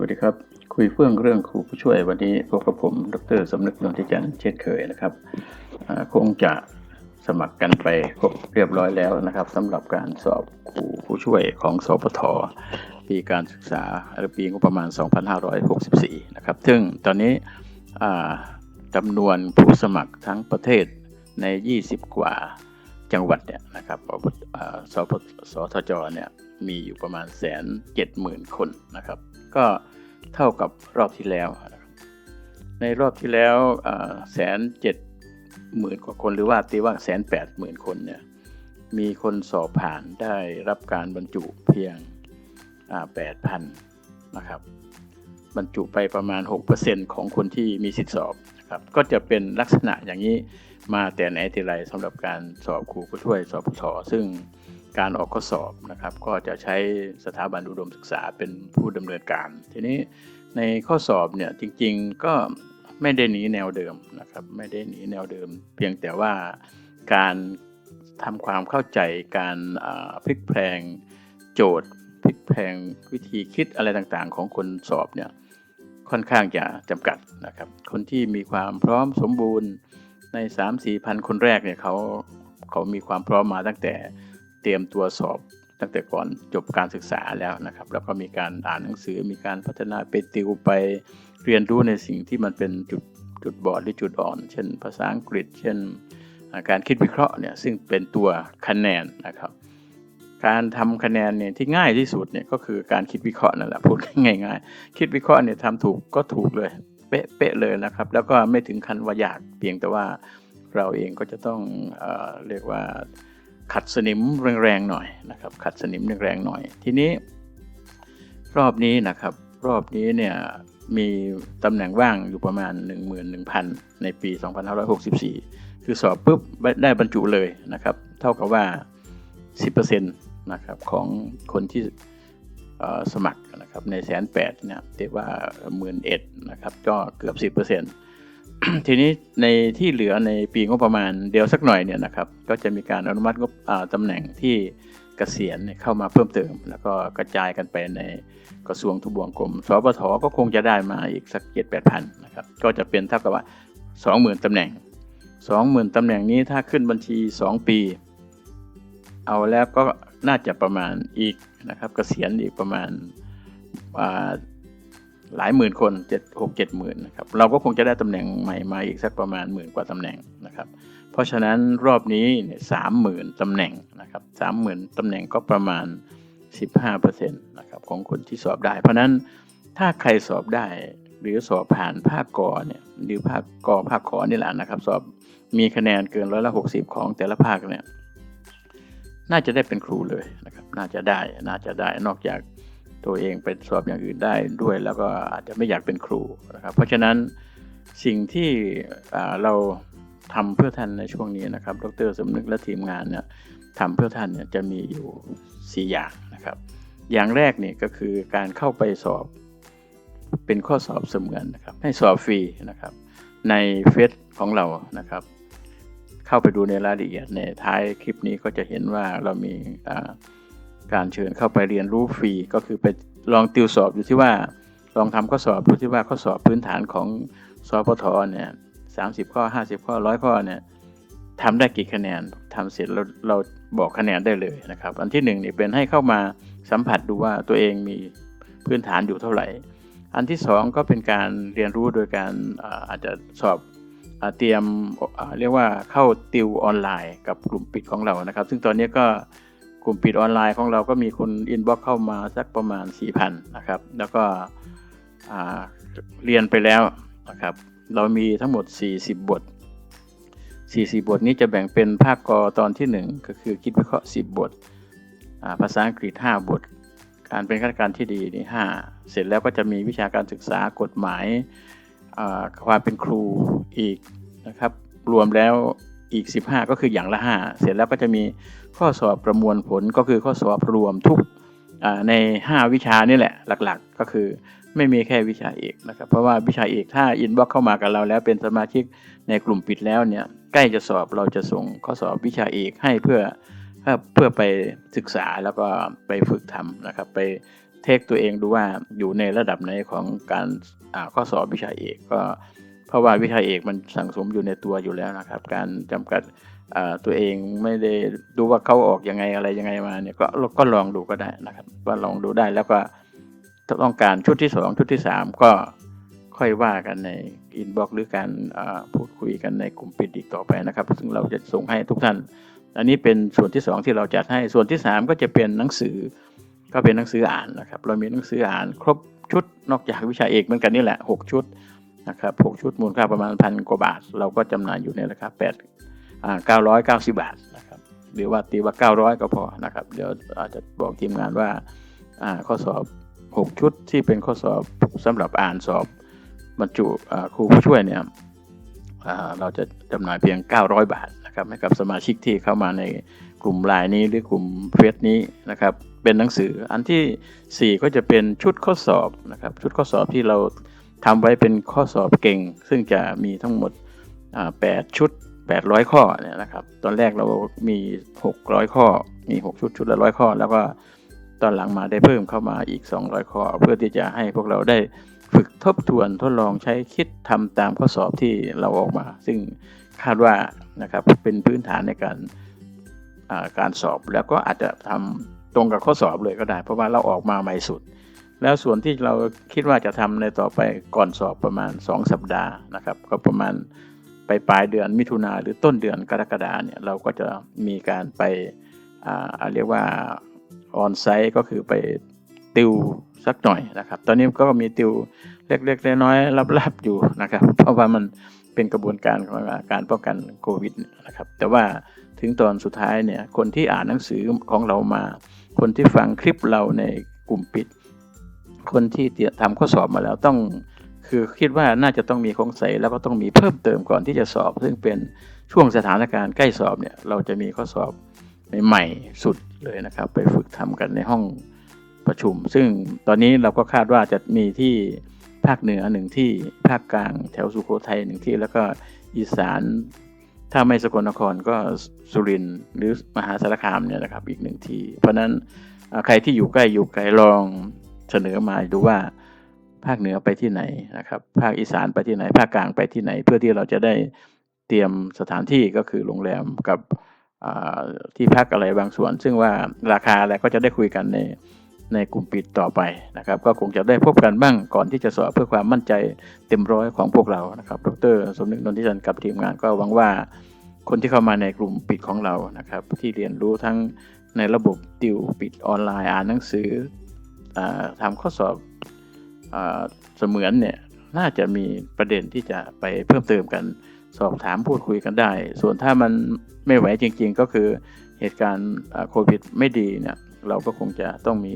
วัสดีครับ คุยเฟื่องเรื่องครูผู้ช่วยวันนี้พบกับผม ดรสำนึกนนทิจันทร์เช่นเคยนะครับคงจะสมัครกันไปครบเรียบร้อยแล้วนะครับสำหรับการสอบครูผู้ช่วยของสปทปีการศึกษาหรือปีงบประมาณ 2564 นะครับ ซึ่งตอนนี้จำนวนผู้สมัครทั้งประเทศใน 20 กว่าจังหวัดเนี่ยนะครับอบอ่าสปสทจเนี่ยมีอยู่ประมาณแสนเจ็ดหมื่นคนนะครับ ก็เท่ากับรอบที่แล้ว ในรอบที่แล้วแสนเจ็ดหมื่นกว่าคนหรือว่าตีว่าแสนแปดหมื่นคนเนี่ยมีคนสอบผ่านได้รับการบรรจุเพียงแปดพันนะครับบรรจุไปประมาณ 6%ของคนที่มีสิทธิสอบนะครับก็จะเป็นลักษณะอย่างนี้มาแต่ไหนแต่ไรสำหรับการสอบครูผู้ช่วยสอบผู้ชซึ่ง การออกข้อสอบนะครับ ก็จะใช้สถาบันอุดมศึกษาเป็นผู้ดำเนินการ ทีนี้ในข้อสอบเนี่ยจริงๆก็ไม่ได้หนีแนวเดิมนะครับ ไม่ได้หนีแนวเดิม เพียงแต่ว่าการทำความเข้าใจการพลิกแพลงโจทย์พลิกแพลงวิธีคิดอะไรต่างๆ ของคนสอบเนี่ยค่อนข้างจะจำกัดนะครับ คนที่มีความพร้อมสมบูรณ์ใน 3-4พันคนแรกเนี่ยเขาเขามีความพร้อมมาตั้งแต่ ตรียมตัวสอบตั้งแต่ก่อนจบการศึกษาแล้วนะครับ แล้วก็มีการอ่านหนังสือ มีการพัฒนาไปติวไปเรียนรู้ในสิ่งที่มันเป็นจุดจุดบอดหรือจุดอ่อน เช่น ภาษาอังกฤษ เช่น การคิดวิเคราะห์เนี่ยซึ่งเป็นตัวคะแนนนะครับ การทำคะแนนเนี่ยที่ง่ายที่สุดเนี่ยก็คือการคิดวิเคราะห์นั่นแหละพูดง่ายๆ คิดวิเคราะห์เนี่ยทำถูกก็ถูกเลยเป๊ะๆเลยนะครับ แล้วก็ไม่ถึงขั้นว่ายากเพียงแต่ว่าเราเองก็จะต้องเอเรียกว่า ขัดสนิมแรงๆหน่อยนะครับ ขัดสนิมแรงๆหน่อย ทีนี้ รอบนี้นะครับ รอบนี้เนี่ยมีตำแหน่งว่างอยู่ประมาณ 11,000 ในปี 2564 คือสอบปุ๊บได้บรรจุเลยนะครับ เท่ากับว่า 10%นะครับของคนที่สมัครนะครับในแสนแปดเนี่ยเรียกว่าหมื่นเอ็ดนะครับก็เกือบ 10% ทีนี้ในที่เหลือในปีงบประมาณเดียวสักหน่อยเนี่ยนะครับก็จะมีการอนุมัติงบตำแหน่งที่เกษียณเข้ามาเพิ่มเติม แล้วก็กระจายกันไปในกระทรวงทบวงกรมสปทก็คงจะได้มาอีกสักเจ็ดแปดพันนะครับก็จะเป็นเท่ากับว่าสองหมื่นตำแหน่งสองหมื่นตำแหน่งนี้ถ้าขึ้นบัญชีสองปี เอาแล้วก็น่าจะประมาณอีกนะครับเกษียณอีกประมาณ หลายหมื่นคนเจ็ดหกเจ็ดหมื่นนะครับเราก็คงจะได้ตำแหน่งใหม่มาอีกสักประมาณหมื่นกว่าตำแหน่งนะครับ เพราะฉะนั้นรอบนี้สามหมื่นตำแหน่งนะครับสามหมื่นตำแหน่งก็ประมาณสิบห้าเปอร์เซ็นต์นะครับของคนที่สอบได้ เพราะนั้นถ้าใครสอบได้หรือสอบผ่านภาคกอเนี่ยหรือภาคกอภาคขอนี่แหละนะครับ สอบมีคะแนนเกินร้อยละหกสิบของแต่ละภาคเนี่ยน่าจะได้เป็นครูเลยนะครับ น่าจะได้น่าจะได้นอกจาก ตัวเองไปสอบอย่างอื่นได้ด้วย แล้วก็อาจจะไม่อยากเป็นครูนะครับ เพราะฉะนั้นสิ่งที่เราทำเพื่อท่านในช่วงนี้นะครับ ดรสมนึกและทีมงานเนี่ยทำเพื่อท่านเนี่ยจะมีอยู่ 4 อย่างนะครับ อย่างแรกเนี่ยก็คือการเข้าไปสอบเป็นข้อสอบเสมือนนะครับ ให้สอบฟรีนะครับ ในเฟซของเรานะครับ เข้าไปดูในรายละเอียดในท้ายคลิปนี้ก็จะเห็นว่าเรามี การเชิญเข้าไปเรียนรู้ฟรี ก็คือไปลองติวสอบอยู่ที่ว่า ลองทำข้อสอบดูที่ว่าข้อสอบพื้นฐานของสอปทเนี่ยสามสิบข้อห้าสิบข้อร้อยข้อเนี่ยทำได้กี่คะแนนทำเสร็จเราเราบอกคะแนนได้เลยนะครับ อันที่หนึ่งนี่เป็นให้เข้ามาสัมผัสดูว่าตัวเองมีพื้นฐานอยู่เท่าไหร่ อันที่สองก็เป็นการเรียนรู้โดยการอาจจะสอบเตรียมเรียกว่าเข้าติวออนไลน์กับกลุ่มปิดของเรานะครับ ซึ่งตอนนี้ก็ กลุ่มปิดออนไลน์ของเราก็มีคนอินบ็อกเข้ามาสักประมาณ 4,000 นะครับ แล้วก็เรียนไปแล้วนะครับ เรามีทั้งหมด 40 บท 40 บทนี้จะแบ่งเป็นภาคกอตอนที่ 1 ก็คือคิดวิเคราะห์ 10 บท ภาษาอังกฤษ 5 บท การเป็นข้าราชการที่ดีนี่5เสร็จแล้วก็จะมีวิชาการศึกษากฎหมายความเป็นครูอีกนะครับ รวมแล้ว อีก 15 ก็คืออย่างละ 5 เสร็จแล้วก็จะมีข้อสอบประมวลผลก็คือข้อสอบรวมทุกใน 5 วิชานี่แหละหลักๆ ก็คือไม่มีแค่วิชาเอกนะครับเพราะว่าวิชาเอกถ้าอินบ็อกเข้ามากับเราแล้วเป็นสมาชิกในกลุ่มปิดแล้วเนี่ยใกล้จะสอบเราจะส่งข้อสอบวิชาเอกให้เพื่อเพื่อไปศึกษาแล้วก็ไปฝึกทำนะครับไปเทคตัวเองดูว่าอยู่ในระดับไหนของการอข้อสอบวิชาเอกก็ เพราะว่าวิชาเอกมันสั่งสมอยู่ในตัวอยู่แล้วนะครับ การจำกัดตัวเองไม่ได้ดูว่าเขาออกยังไงอะไรยังไงมาเนี่ยก็ก็ลองดูก็ได้นะครับ ว่าลองดูได้แล้วก็ต้องการชุดที่สองชุดที่สามก็ค่อยว่ากันในอินบ็อกหรือการพูดคุยกันในกลุ่มปิดอีกต่อไปนะครับ ซึ่งเราจะส่งให้ทุกท่าน อันนี้เป็นส่วนที่สองที่เราจัดให้ส่วนที่สามก็จะเป็นหนังสือก็เป็นหนังสืออ่านนะครับ เรามีหนังสืออ่านครบชุดนอกจากวิชาเอกเหมือนกันนี่แหละหกชุด นะครับหกชุดมูลค่าประมาณพันกว่าบาท เราก็จำหน่ายอยู่ในราคาแปดเก้าร้อยเก้าสิบาทนะครับหรือว่าตีว่าเก้าร้อยก็พอนะครับ เดี๋ยวอาจจะบอกทีมงานว่าข้อสอบหกชุดที่เป็นข้อสอบสำหรับอ่านสอบบรรจุครูผู้ช่วยเนี่ยเราจะจำหน่ายเพียง 900 บาทนะครับให้กับสมาชิกที่เข้ามาในกลุ่มไลน์นี้หรือกลุ่มเฟซนี้นะครับเป็นหนังสืออันที่ 4 ก็จะเป็นชุดข้อสอบนะครับชุดข้อสอบที่เรา ทำไว้เป็นข้อสอบเก่ง ซึ่งจะมีทั้งหมด 8 ชุด 800 ข้อเนี่ยนะครับ ตอนแรกเรามี 600 ข้อ มี 6 ชุดชุดละร้อยข้อ แล้วก็ตอนหลังมาได้เพิ่มเข้ามาอีก 200 ข้อ เพื่อที่จะให้พวกเราได้ฝึกทบทวนทดลองใช้คิดทำตามข้อสอบที่เราออกมา ซึ่งคาดว่านะครับเป็นพื้นฐานในการการสอบ แล้วก็อาจจะทำตรงกับข้อสอบเลยก็ได้ เพราะว่าเราออกมาใหม่สุด แล้วส่วนที่เราคิดว่าจะทำในต่อไปก่อนสอบประมาณ 2 สัปดาห์นะครับ ก็ประมาณไปปลายเดือนมิถุนาหรือต้นเดือนกรกฎาเนี่ยเราก็จะมีการไปอ่าเรียกว่าออนไซต์ก็คือไปติวสักหน่อยนะครับ ตอนนี้ก็มีติวเล็กๆน้อยๆลับๆอยู่นะครับ เพราะว่ามันเป็นกระบวนการของการป้องกันโควิดนะครับ แต่ว่าถึงตอนสุดท้ายเนี่ยคนที่อ่านหนังสือของเรามา คนที่ฟังคลิปเราในกลุ่มปิด คนที่ทำข้อสอบมาแล้วต้องคือคิดว่าน่าจะต้องมีของใสแล้วก็ต้องมีเพิ่มเติมก่อนที่จะสอบ ซึ่งเป็นช่วงสถานการณ์ใกล้สอบเนี่ยเราจะมีข้อสอบใหม่ๆสุดเลยนะครับ ไปฝึกทำกันในห้องประชุม ซึ่งตอนนี้เราก็คาดว่าจะมีที่ภาคเหนือหนึ่งที่ภาคกลางแถวสุโขทัยหนึ่งที่แล้วก็อีสาน ถ้าไม่สกลนครก็สุรินทร์หรือมหาสารคามเนี่ยนะครับอีกหนึ่งที่ เพราะนั้นใครที่อยู่ใกล้อยู่ไกลลอง เสนอมาดูว่าภาคเหนือไปที่ไหนนะครับ ภาคอีสานไปที่ไหน ภาคกลางไปที่ไหน เพื่อที่เราจะได้เตรียมสถานที่ก็คือโรงแรมกับที่พักอะไรบางส่วน ซึ่งว่าราคาอะไรก็จะได้คุยกันในในกลุ่มปิดต่อไปนะครับ ก็คงจะได้พบกันบ้างก่อนที่จะสอบเพื่อความมั่นใจเต็มร้อยของพวกเรานะครับ ดรสมนึกนนทิจันทร์กับทีมงานก็หวังว่าคนที่เข้ามาในกลุ่มปิดของเรานะครับ ที่เรียนรู้ทั้งในระบบติวปิดออนไลน์อ่านหนังสือ ทำข้อสอบอเสมือนเนี่ยน่าจะมีประเด็นที่จะไปเพิ่มเติมกันสอบถามพูดคุยกันได้ ส่วนถ้ามันไม่ไหวจริง ๆ ก็คือเหตุการณ์โควิดไม่ดีเนี่ยเราก็คงจะต้องมี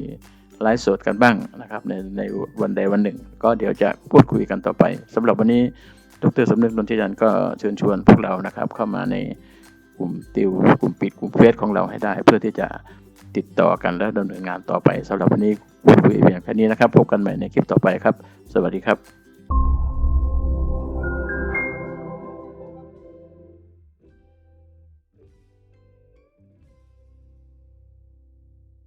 ไลฟ์สดกันบ้างนะครับในในวันใดวันหนึ่ง ก็เดี๋ยวจะพูดคุยกันต่อไปสำหรับวันนี้ดรสมนึกนนทิจันทร์ก็เชิญชวนพวกเรานะครับ เข้ามาในกลุ่มติวกลุ่มปิดกลุ่มเฟซของเราให้ได้ เพื่อที่จะ ติดต่อกันและดำเนินงานต่อไปสำหรับวันนี้พูดคุยเพียงแค่นี้นะครับ พบกันใหม่ในคลิปต่อไปครับ สวัสดีครับ